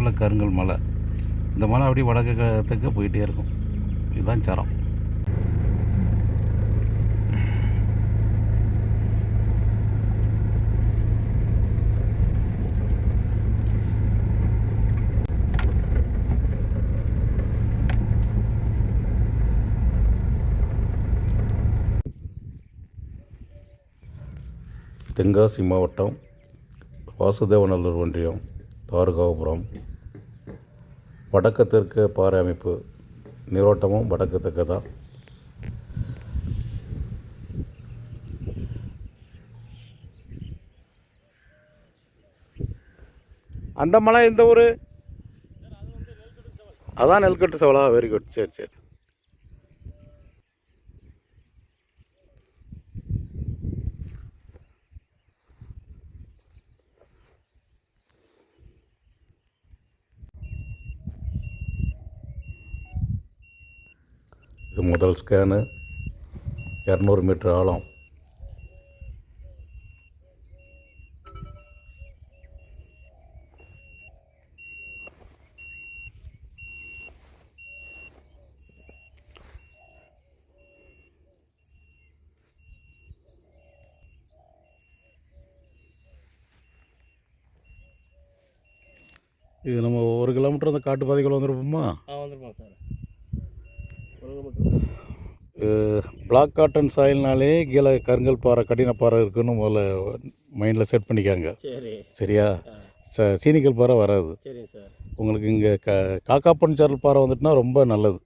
ஃபுல்லாக கருங்கல் மலை. இந்த மலை அப்படியே வடக்கு போயிட்டே இருக்கும். இதுதான் சரம். தென்காசி மாவட்டம் வாசுதேவநல்லூர் ஒன்றியம் தாருகாபுரம். வடக்கு தெற்கு பாறை அமைப்பு நீரோட்டமும் வடக்கு தெற்கு தான் அந்த மலை எந்த ஊர். அதான் நெல்கட்டு சவலா வெரி குட் சரி சரி. முதல் ஸ்கேனு இரநூறு மீட்டர் ஆழம். இது நம்ம ஒரு கிலோமீட்டர் அந்த காட்டு பாதைக்குள்ள வந்துருப்போமா? ஆ வந்துருப்போம் சார். பிளாக் காட்டன் சாயில்னாலே கீழே கருங்கல் பாறை கடின பாறை இருக்குன்னு முதல்ல மைண்டில் செட் பண்ணிக்காங்க. சரி. சரியா? ச சீனிக்கல் பாறை வராது. உங்களுக்கு இங்கே க காக்காப்பன் சாரல் பாறை வந்துட்டுனா ரொம்ப நல்லது.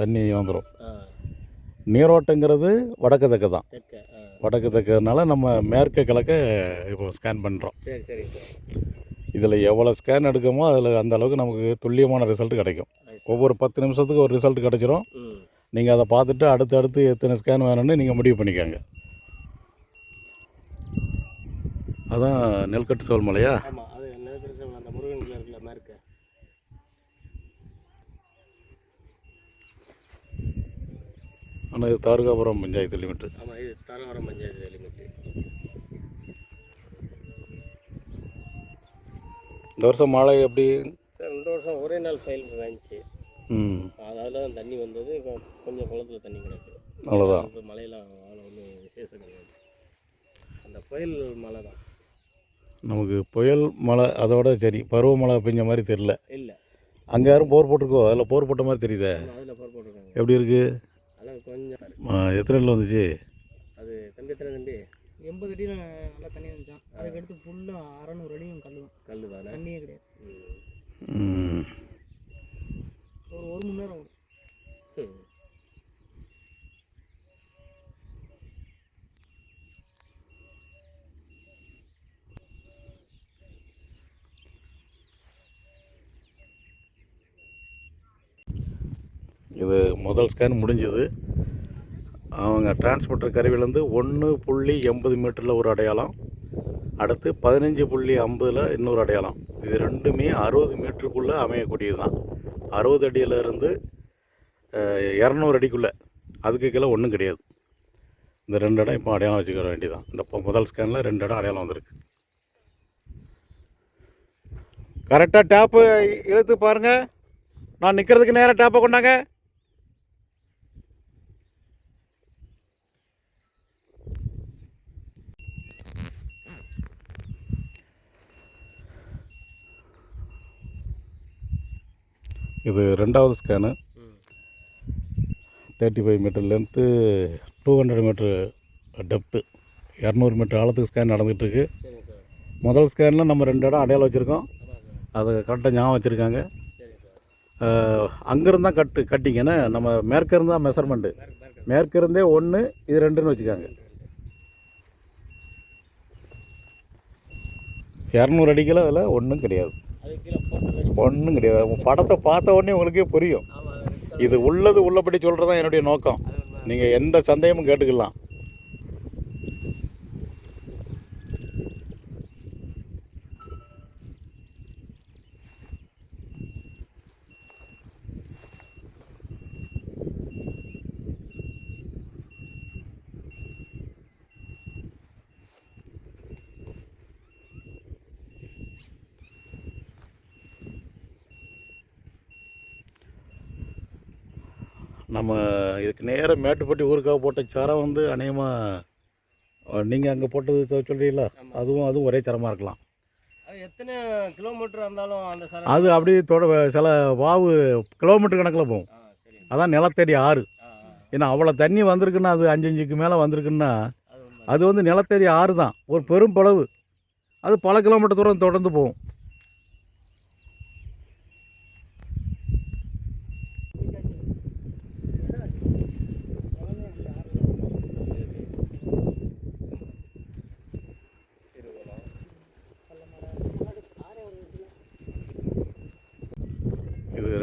தண்ணி வந்துடும் நீரோட்டங்கிறது வடக்கு தெற்கு தான். வடக்கு தெற்குனால நம்ம மேற்கு கிழக்க இப்போ ஸ்கேன் பண்ணுறோம் இதில் எவ்வளோ ஸ்கேன் எடுக்கமோ அதில் அந்த அளவுக்கு நமக்கு துல்லியமான ரிசல்ட் கிடைக்கும். ஒவ்வொரு பத்து நிமிஷத்துக்கு ஒரு ரிசல்ட் கிடைச்சிரும். நீங்கள் அதை பார்த்துட்டு அடுத்து அடுத்து எத்தனை ஸ்கேன் வேணும்னு நீங்கள் முடிவு பண்ணிக்கோங்க. அதான் நெல்கட்டு சோல் மலையா? ஆனால் இது தாருகாபுரம் பஞ்சாயத்து லிமிட்டு. ஆமாம் இது தாராபுரம் பஞ்சாயத்து லிமிட்டு. இந்த வருஷம் மழை எப்படி? சார் இந்த வருஷம் ஒரே நாள் ஃபைல் வாங்கிச்சு. தான் தண்ணி வந்தது. கொஞ்சம் குளத்துல தண்ணி கிடக்கு. அவ்வளோதான் இப்போ மழையெல்லாம் அவ்வளோ ஒன்றும் விசேஷம் கிடையாது. அந்த புயல் மழை தான். நமக்கு புயல் மழை அதோட சரி பருவமழை பெஞ்ச மாதிரி தெரில இல்லை. அங்கே யாரும் போர் போட்டிருக்கோ? அதில் போர் போட்ட மாதிரி தெரியுதே. அதில் போர் போட்டிருக்காங்க. எப்படி இருக்குது அதெல்லாம் கொஞ்சம் எத்தனை நாள் வந்துச்சு? அது தம்பி எத்தனை தம்பி? எண்பது அடியில் நல்லா தண்ணி வந்துச்சான் அதுக்கடுத்து ஃபுல்லாக அறநூறு அடியும் கல் தான். கல் தானே? தண்ணியே கிடையாது. ஒரு ஒரு மணி நேரம் ஓடும். ம். இது முதல் ஸ்கேன் முடிஞ்சது அவங்க டிரான்ஸ்போர்ட்டர் கருவிலேருந்து ஒன்று புள்ளி எண்பது மீட்டரில் ஒரு அடையாளம் அடுத்து பதினஞ்சு புள்ளி ஐம்பதில் இன்னொரு அடையாளம் இது ரெண்டுமே அறுபது மீட்டருக்குள்ளே அமையக்கூடியது தான் அறுபது அடியிலேருந்து இரநூறு அடிக்குள்ளே. அதுக்கு கீழே ஒன்றும் கிடையாது. இந்த ரெண்டு இடம் இப்போ அடையாளம் வச்சுக்க வேண்டியதான் இந்த இப்போ முதல் ஸ்கேனில் ரெண்டு இடம் அடையாளம் வந்திருக்கு. கரெக்டாக டேப்பு இழுத்து பாருங்கள் நான் நிற்கிறதுக்கு நேராக டேப்பை கொண்டாங்க. இது ரெண்டாவது scan. Thirty five metre length two hundred metre depth இரநூறு மீட்டர் ஆழத்துக்கு ஸ்கேன் நடந்துகிட்ருக்கு முதல் ஸ்கேனில் நம்ம ரெண்டு இடம் அடையாளம் வச்சுருக்கோம். அதை கரெக்டாக ஞாபகம் வச்சுருக்காங்க. சரிங்க சார். அங்கேருந்து தான் கட்டு கட்டிங்கன்னு நம்ம மேற்கிருந்து தான் மெஷர்மெண்ட்டு மேற்கு மேற்கு மேற்கிருந்தே ஒன்று இது ரெண்டுன்னு வச்சுக்காங்க. இரநூறு அடிக்கல அதில் ஒன்றும் கிடையாது. ஒன்றும் கிடையாது. படத்தை பார்த்த உடனே உங்களுக்கே புரியும். இது உள்ளது உள்ளபடி சொல்கிறது தான் என்னுடைய நோக்கம். நீங்கள் எந்த சந்தேகமும் கேட்டுக்கலாம். நம்ம இதுக்கு நேராக மேட்டுப்பட்டி ஊருக்காக போட்ட சரம் வந்து அநேகமாக நீங்கள் அங்கே போட்டது ஆமா. அதுவும் அதுவும் ஒரே சரமாக இருக்கலாம். எத்தனை கிலோமீட்டர் இருந்தாலும் அந்த சார் அது அப்படியே தொட சில வாவு கிலோமீட்டர் கணக்கில் போகும். அதான் நிலத்தடி ஆறு. ஏன்னா அவ்வளோ தண்ணி வந்திருக்குன்னா அது அஞ்சு அஞ்சுக்கு மேலே வந்திருக்குன்னா. அது வந்து நிலத்தடி ஆறு தான். ஒரு பெரும் பளவு அது பல கிலோமீட்டர் தூரம் தொடர்ந்து போகும்.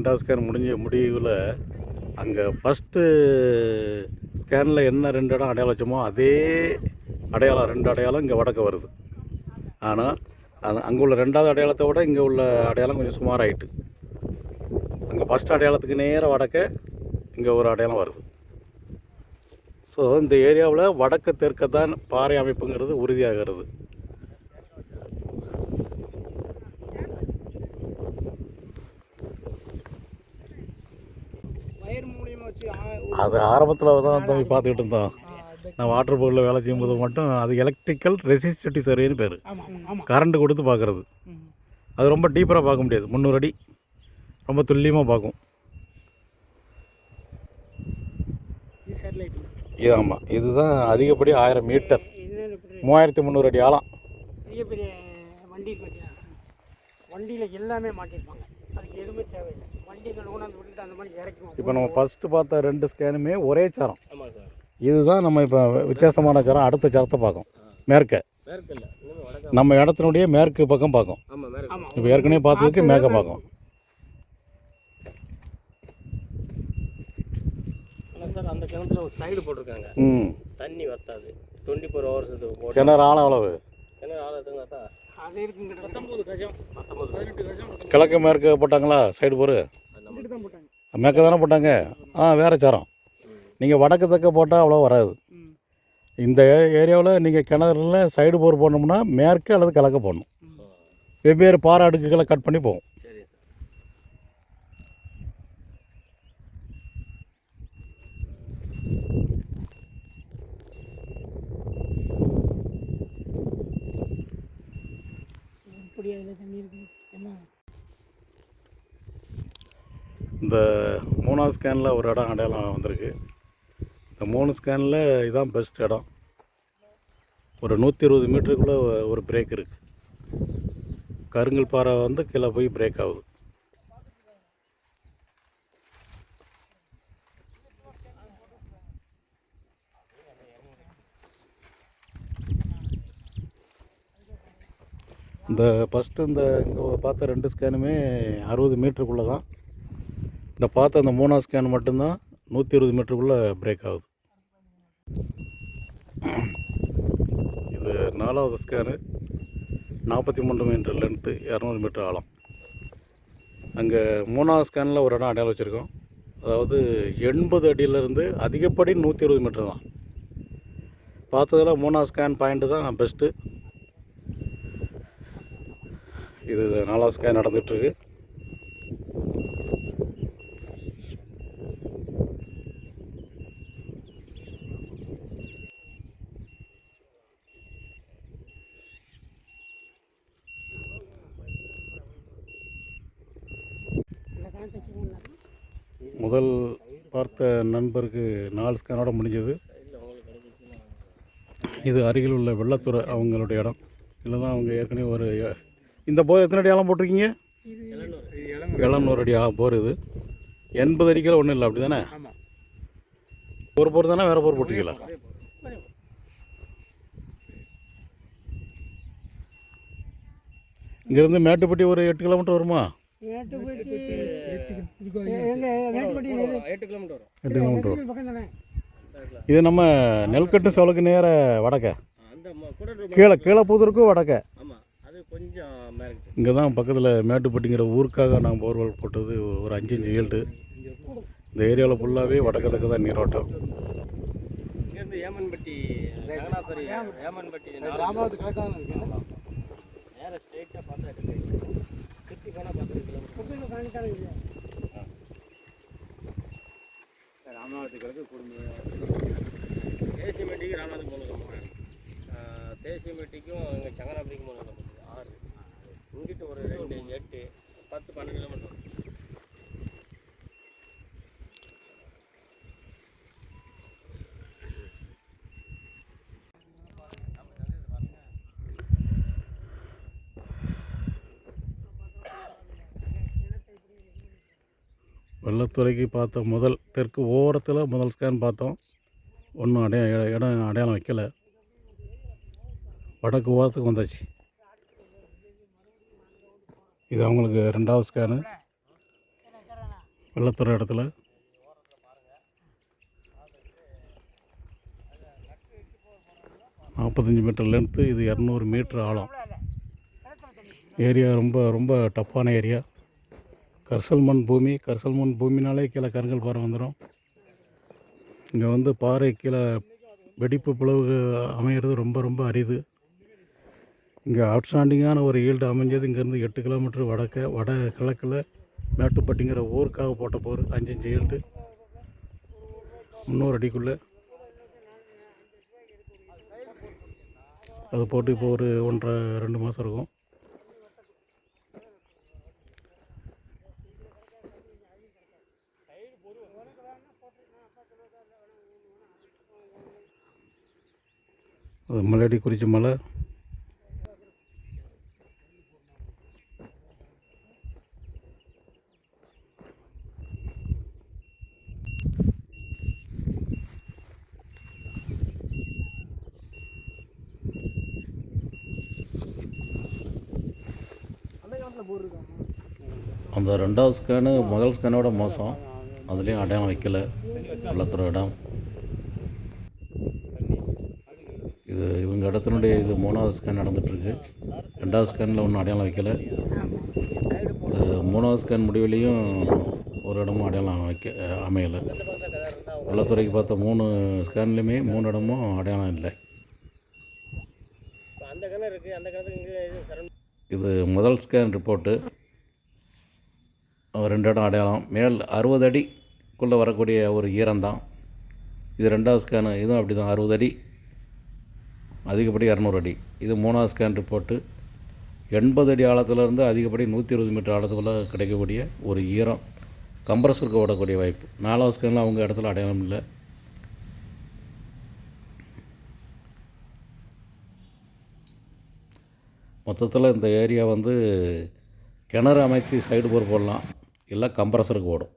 ரெண்டாவது ஸ்கேன் முடிஞ்ச முடிவில் அங்கே ஃபஸ்ட்டு ஸ்கேனில் என்ன ரெண்டு இடம் அடையாளம் வச்சோமோ அதே அடையாளம் ரெண்டு அடையாளம் இங்கே வடக்க வருது. ஆனால் அது அங்கே உள்ள ரெண்டாவது அடையாளத்தை விட இங்கே உள்ள அடையாளம் கொஞ்சம் சுமாராயிட்டு. அங்கே ஃபஸ்ட் அடையாளத்துக்கு நேராக வடக்க இங்கே ஒரு அடையாளம் வருது. ஸோ இந்த ஏரியாவில் வடக்கு தெற்க தான் பாறை அமைப்புங்கிறது உறுதியாகிறது வயர் மூலியமா வச்சு ஆ- ஒரு- அது ஆரம்பத்தில் தான் தம்பி பார்த்துக்கிட்டு இருந்தோம் நான் வாட்டர் போர்டில் வேலை செய்யும்போது மட்டும் அது எலக்ட்ரிக்கல் ரெசிஸ்டிவிட்டி சர்வேன்னு பேர். ஆமா ஆமா. கரண்ட் கொடுத்து பார்க்குறது. அது ரொம்ப டீப்பராக பார்க்க முடியாது. முந்நூறு அடி. ரொம்ப துல்லியமாக பார்க்கும். இது ஆமாம் இதுதான் அதிகப்படி ஆயிரம் மீட்டர். மூவாயிரத்தி முந்நூறு அடி ஆழம். பெரிய பெரிய வண்டி இருக்கு பார்த்தியா வண்டியில் எல்லாமே மாட்டிருப்பாங்க. அதுக்கு எதுவுமே தேவையில்லை. இப்போ நம்ம ஃபஸ்ட்டு பார்த்த ரெண்டு ஸ்கேனுமே ஒரே சரம். இதுதான் நம்ம இப்போ வித்தியாசமான சரம் அடுத்த சரத்தை பார்க்கும். மேற்க. நம்ம இடத்தினுடைய மேற்கு பக்கம் பார்க்கும். இப்போ ஏற்கனவே பார்த்ததுக்கு மேற்க பார்க்கும். ஆனால் சார் அந்த கிணத்துல ஒரு சைடு போட்டிருக்காங்க. ம். தண்ணி வத்தாது. டுவெண்ட்டி ஃபோர் ஹவர்ஸ் இது போட்டு. கிணறு ஆழம் அளவு. என்ன ஆளத்துங்க தான் அது இருக்குங்க. பத்தொம்பது கஜம். பத்தொம்பது பதினெட்டு கஜம். கிழக்கு மேற்கு போட்டாங்களா? Side bore. இங்கிட்டு தான் போட்டாங்க. மேற்க தானே போட்டாங்க? ஆ வேறு சரம். நீங்கள் வடக்கு தெற்க போட்டால் அவ்வளோ வராது. இந்த ஏரியாவில் நீங்கள் கிணறுல சைடு போர் போடணும்னா மேற்கு அல்லது கிழக்க போடணும். வெவ்வேறு பாறை அடுக்குகளை கட் பண்ணி போகும் சரி சார். இப்படி அதில் தண்ணி இருக்கு எல்லாம் இந்த மூணாவது ஸ்கேனில் ஒரு இடம் அடையாளம் வந்திருக்கு. இந்த மூணு ஸ்கேனில் இதுதான் பெஸ்ட் இடம். ஒரு நூற்றி இருபது மீட்டருக்குள்ளே ஒரு பிரேக் இருக்குது கருங்கல் பாறை வந்து கீழே போய் பிரேக் ஆகுது. இந்த ஃபஸ்ட்டு இந்த இங்கே பார்த்த ரெண்டு ஸ்கேனுமே அறுபது மீட்டருக்குள்ளே தான் இந்த பார்த்த அந்த மூணாவது ஸ்கேன் மட்டும்தான் நூற்றி இருபது மீட்டருக்குள்ளே பிரேக் ஆகுது. இது நாலாவது ஸ்கேனு நாற்பத்தி மூணு மீட்டர் லென்த்து இரநூறு மீட்டர் ஆழம். அங்கே மூணாவது ஸ்கேனில் ஒரு இடம் அடையாளம் வச்சுருக்கோம். அதாவது எண்பது அடியிலேருந்து அதிகப்படி நூற்றி இருபது மீட்டர் தான். பார்த்ததில் மூணாவது ஸ்கேன் பாயிண்ட்டு தான் பெஸ்ட்டு இது நாலாவது ஸ்கேன் நடந்துகிட்ருக்கு முதல் பார்த்த நண்பருக்கு நாலு ஸ்கேனோட முடிஞ்சது. இது அருகில் உள்ள வெள்ளத்துறை அவங்களுடைய இடம். இல்லை தான் அவங்க ஏற்கனவே ஒரு இந்த போர் எத்தனை அடி ஆழம் போட்டிருக்கீங்க? எழுநூறு இளம் அடி போர் இது. எண்பது அடிக்கில் ஒன்றும் இல்லை அப்படி தானே ஒரு போர் தானே வேறு போர் போட்டிருக்கீங்களா? இங்கேருந்து மேட்டுப்பட்டி ஒரு எட்டு கிலோமீட்டர் வருமா? இது எட்டு கிலோமீட்டர் எட்டு கிலோமீட்டர் நம்ம நெல்கட்டு சோளுக்கு நேர வடக்க. அந்த ம- கூட கீழே கீழே பூதருக்கும் வடக்க. இங்கே தான் பக்கத்தில் மேட்டுப்பட்டிங்கிற ஊருக்காக நான் போர்வெல் போட்டது ஒரு அஞ்சு அஞ்சு ஏழு. இந்த ஏரியாவில் ஃபுல்லாகவே வடக்கு தெற்கு தான் நீரோட்டம் ஏமன்பட்டி ஏமன்பட்டி கிராமத்து கிழக்காக நேராக ஸ்ட்ரைட்டாக பார்த்தா இருக்கு போனால் பத்து கிலோமீட்டர் புத்தகம் காணிக்கான இல்லையா தேசியமேட்டிக்கு ராமநாதன் மூணு கிலோமீட்டர் தேசியமேட்டிக்கும் இங்கே சங்கராபுரிக்கும் மூணு ஆறு. இங்கிட்டு ஒரு ரெண்டு எட்டு பத்து பன்னெண்டு கிலோமீட்டர். வரும். பார்த்த முதல் தெற்கு ஓரத்தில் முதல் ஸ்கேன் பார்த்தோம். ஒன்றும் அடைய இடம் அடையாளம் வைக்கல. வடக்கு ஓரத்துக்கு வந்தாச்சு. இது அவங்களுக்கு ரெண்டாவது ஸ்கேனு வெள்ளத்துறை இடத்துல. நாற்பத்தஞ்சு மீட்டர் லென்த்து இது இரநூறு மீட்ரு ஆழம். ஏரியா ரொம்ப ரொம்ப டஃப்பான ஏரியா கரிசல் மண் பூமி கரிசல் மண் பூமினாலே கீழே கருங்கல் பாறை வந்துடும். இங்கே வந்து பாறை கீழே வெடிப்பு பிளவு அமையிறது ரொம்ப ரொம்ப அரிது. இங்கே அவுட்ஸ்டாண்டிங்கான ஒரு ஈல்டு அமைஞ்சது. இங்கேருந்து எட்டு கிலோமீட்டர் வடக்க வட கிழக்கில் மேட்டுப்பட்டிங்கிற ஊருக்காக போட்ட போர். அஞ்சஞ்சு ஈல்டு. முந்நூறு அடிக்குள்ளே. அது போட்டு இப்போ ஒரு ஒன்றரை ரெண்டு மாதம் இருக்கும். அது மலையடி குறிச்சி மலை. அந்த ரெண்டாவது ஸ்கேனு முதல் ஸ்கேனோட மோசம். அதுலேயும் அடையாளம் வைக்கல. உள்ளத்துற இடம் இது இவங்க இடத்தினுடைய இது மூணாவது ஸ்கேன் நடந்துகிட்ருக்கு ரெண்டாவது ஸ்கேனில் ஒன்றும் அடையாளம் வைக்கல. மூணாவது ஸ்கேன் முடிவிலையும் ஒரு இடமும் அடையாளம் வைக்க அமையலை. வெள்ளத்துறைக்கு பார்த்த மூணு ஸ்கேன்லேயுமே மூணு இடமும் அடையாளம் இல்லை. இது முதல் ஸ்கேன் ரிப்போர்ட்டு ரெண்டு இடம் அடையாளம். மேல் அறுபது அடிக்குள்ளே வரக்கூடிய ஒரு ஈரம்தான். இது ரெண்டாவது ஸ்கேனு இதுவும் அப்படி தான் அறுபது அடி. அதிகப்படி இரநூறு அடி. இது மூணாவது ஸ்கேன் ரிப்போர்ட்டு எண்பது அடி ஆழத்துலேருந்து அதிகப்படி நூற்றி இருபது மீட்டர் ஆழத்துக்குள்ளே கிடைக்கக்கூடிய ஒரு ஈரம். கம்ப்ரஸருக்கு ஓடக்கூடிய வாய்ப்பு. நாலாவது ஸ்கேனில் அவங்க இடத்துல அடையாளம் இல்லை. மொத்தத்தில் இந்த ஏரியா வந்து கிணறு அமைத்து சைடு போர் போடலாம். இல்லை கம்ப்ரஸருக்கு ஓடும்.